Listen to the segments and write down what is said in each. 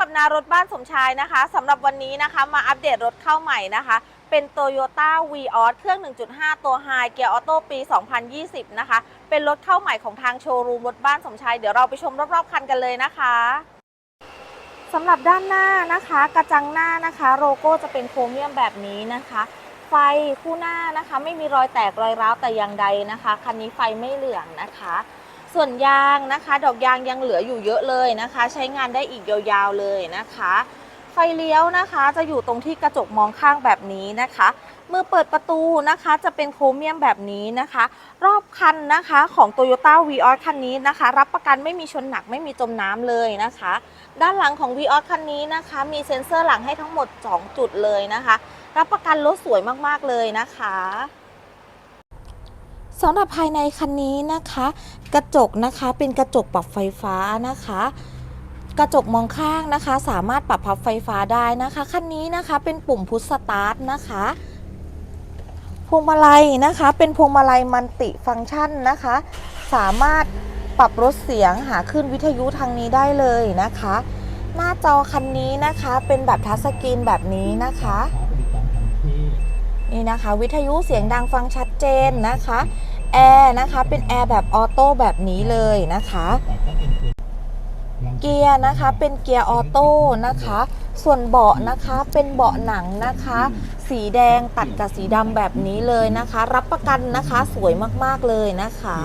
กับนารถบ้านสมชายนะคะสำหรับวันนี้นะคะมาอัปเดตรถเข้าใหม่นะคะ เป็น Toyota v ีออเครื่อง 1.5 ตัว High เกียร์ออโต้ปี 2020 นะคะ เป็นรถเข้าใหม่ของทางโชว์รูมรถบ้านสมชาย เดี๋ยวเราไปชมรอบๆคันกันเลยนะคะสำหรับด้านหน้านะคะ กระจังหน้านะคะโลโก้จะเป็นโครเมียมแบบนี้นะคะไฟคู่หน้านะคะ ไม่มีรอยแตกรอยร้าวแต่อย่างใดนะคะ คันนี้ไฟไม่เหลืองนะคะ ส่วนยางนะคะ ดอกยางยังเหลืออยู่เยอะเลยนะคะ ใช้งานได้อีกยาวๆเลยนะคะ ไฟเลี้ยวนะคะจะอยู่ตรงที่กระจกมองข้างแบบนี้นะคะมือเปิดประตูนะคะจะเป็นโครเมียมแบบนี้นะคะ รอบคันนะคะของ Toyota v ีออคันนี้นะคะ รับประกันไม่มีชนหนักไม่มีจมน้ำเลยนะคะ ด้านหลังของ v ีออคันนี้นะคะ มีเซ็นเซอร์หลังให้ทั้งหมด 2 จุดเลยนะคะ รับประกันรถสวยมากๆเลยนะคะ สำหรับภายในคันนี้นะคะ กระจกนะคะเป็นกระจกปรับไฟฟ้านะคะ กระจกมองข้างนะคะ สามารถปรับพับไฟฟ้าได้นะคะคันนี้นะคะเป็นปุ่มพุชสตาร์ทนะคะพวงมาลัยนะคะ เป็นพวงมาลัยมัลติฟังก์ชันนะคะ สามารถปรับลดเสียงหาขึ้นวิทยุทางนี้ได้เลยนะคะ หน้าจอคันนี้นะคะเป็นแบบทัชสกรีนแบบนี้นะคะนี่นะคะ วิทยุเสียงดังฟังชัดเจนนะคะ แอร์นะคะ เป็นแอร์แบบออโต้แบบนี้เลยนะคะ เกียร์นะคะเป็นเกียร์ออโต้นะคะ ส่วนเบาะนะคะเป็นเบาะหนังนะคะ สีแดงตัดกับสีดำแบบนี้เลยนะคะ รับประกันนะคะสวยมากๆเลยนะคะ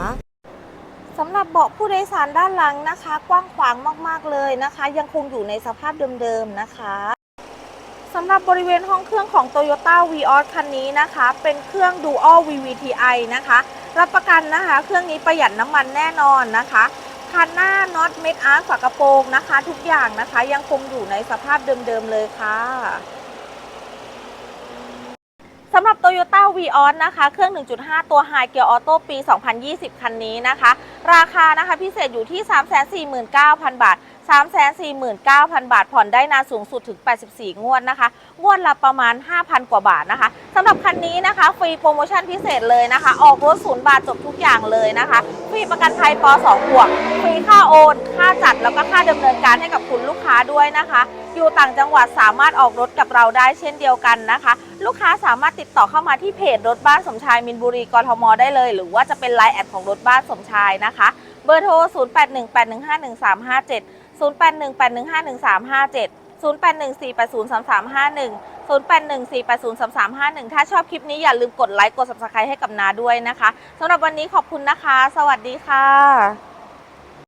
สำหรับเบาะผู้โดยสารด้านหลังนะคะ กว้างขวางมากๆเลยนะคะ ยังคงอยู่ในสภาพเดิมๆนะคะ สำหรับบริเวณห้องเครื่องของ Toyota v ีออคันนี้นะคะ เป็นเครื่อง Dual VVTi นะคะ รับประกันนะคะ เครื่องนี้ประหยัดน้ำมันแน่นอนนะคะคันหน้าน็อตเมคอาร์ฝากระโปรงนะคะ ทุกอย่างนะคะยังคงอยู่ในสภาพเดิมๆเลยค่ะสำหรับ Toyota v ีออนะคะ เครื่อง 1.5 ตัว High Gear Auto ปี 2020 คันนี้นะคะ ราคานะคะพิเศษอยู่ที่ 349,000 บาท 349,000 บาทผ่อนได้นานสูงสุดถึง 84 งวดนะคะ งวดละประมาณ 5,000 กว่าบาทนะคะสำหรับคันนี้นะคะฟรีโปรโมชั่นพิเศษเลยนะคะ ออกรถศูนย์บาทจบทุกอย่างเลยนะคะฟรีประกันภัยป .2 บวกฟรีค่าโอน ค่าจัดแล้วก็ค่าดำเนินการให้กับคุณลูกค้าด้วยนะคะ อยู่ต่างจังหวัดสามารถออกรถกับเราได้เช่นเดียวกันนะคะ ลูกค้าสามารถติดต่อเข้ามาที่เพจรถบ้านสมชายมินบุรีกรทมได้เลย หรือว่าจะเป็นไลน์แอดของรถบ้านสมชายนะคะ เบอร์โทร 0818151357 0818151357 0814803351 0814803351 ถ้าชอบคลิปนี้อย่าลืมกดไลค์กด subscribe ให้กับนาด้วยนะคะสำหรับวันนี้ขอบคุณนะคะ สวัสดีค่ะ